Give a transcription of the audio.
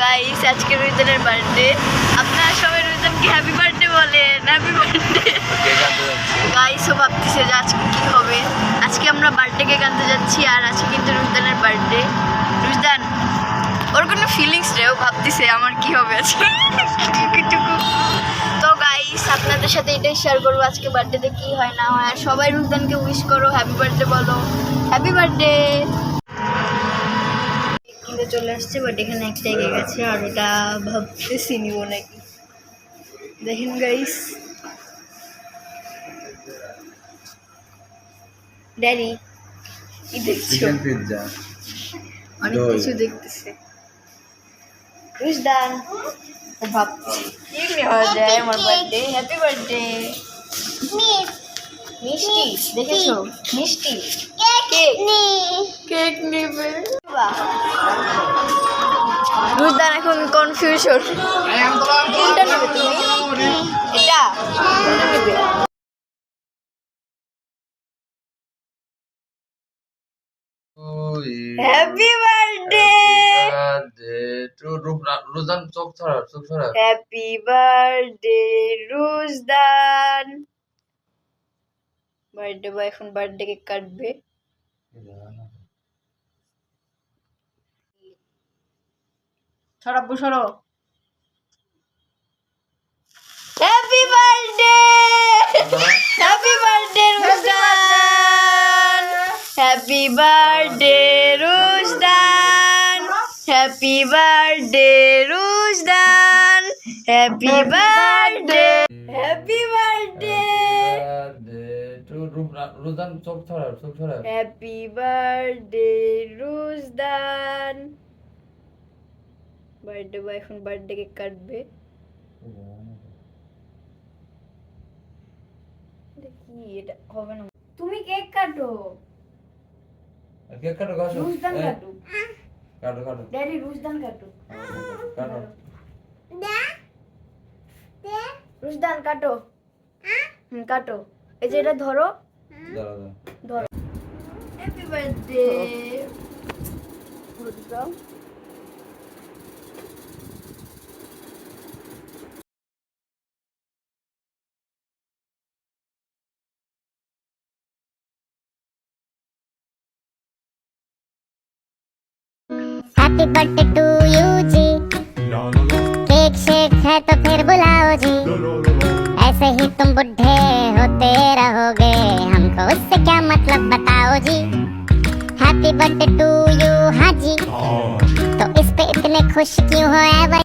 Guys আজকে রুইদানের birthday আপনারা সবাই রুইদানকে হ্যাপি বার্থডে বলেন হ্যাপি বার্থডে গাইস ও ভাবতেছে যে আজকে কি হবে। আজকে আমরা বার্থডে কেক আনতে যাচ্ছি আর আজকে কিন্তু রুইদানের বার্থডে রুইদান ওর কোনো ফিলিংস নেই ও ভাবতেছে আমার কি হবে আজকে। তো গাইস আপনাদের সাথে এটাই শেয়ার করব আজকে বার্থডেতে কি হয় না হয়। আর সবাই রুইদানকে উইশ করো হ্যাপি বার্থডে বলো। হ্যাপি বার্থডে চলে আসছে বাট এখানে একটা এগে গেছে আর ওটা ভাবতেছি নিব নাকি। দেখেন গাইস ড্যাডি কি দেখছ? চিকেন পিৎজা অনেক কিছু দেখতেছে। রুশদান ও ভাবছি। কি নেওয়া যায় আমার বার্থডে হ্যাপি বার্থডে মিষ্টি দেখেছ? মিষ্টি কেক কেক নেবে। রুশদান এখন কনফিউশন হ্যাপি বার্থডে চোখ ছড়া চোখ ছড়া হ্যাপি বার্থডে বার্থডে বয় এখন বার্থডে কেক কাটবে। সরাব্বু সরো। Happy birthday happy birthday Rujdan happy birthday Rujdan happy birthday Rujdan happy birthday happy birthday Rojan চোখ ছড়া চোখ ছড়া happy birthday Rujdan birthday boy এখন বার্থডে কেক কাটবে। এটা কি? এটা হবে না। তুমি কেক কাটো। কেক কাটো কাটো। রুজদান কাটো। কাটো কাটো। ড্যাডি রুজদান কাটো। কাটো। রুজদান কাটো। হুম কাটো। এই যে এটা ধরো। ধরো happy birthday happy birthday to you ji cake shake है तो फिर बुलाओ जी। ऐसे ही तुम बुढ़े होते रहोगे। हमको उससे क्या मतलब बताओ जी? हैप्पी बर्थडे टू यू हाँ जी। तो इस पे इतने खुश क्यों हो एवर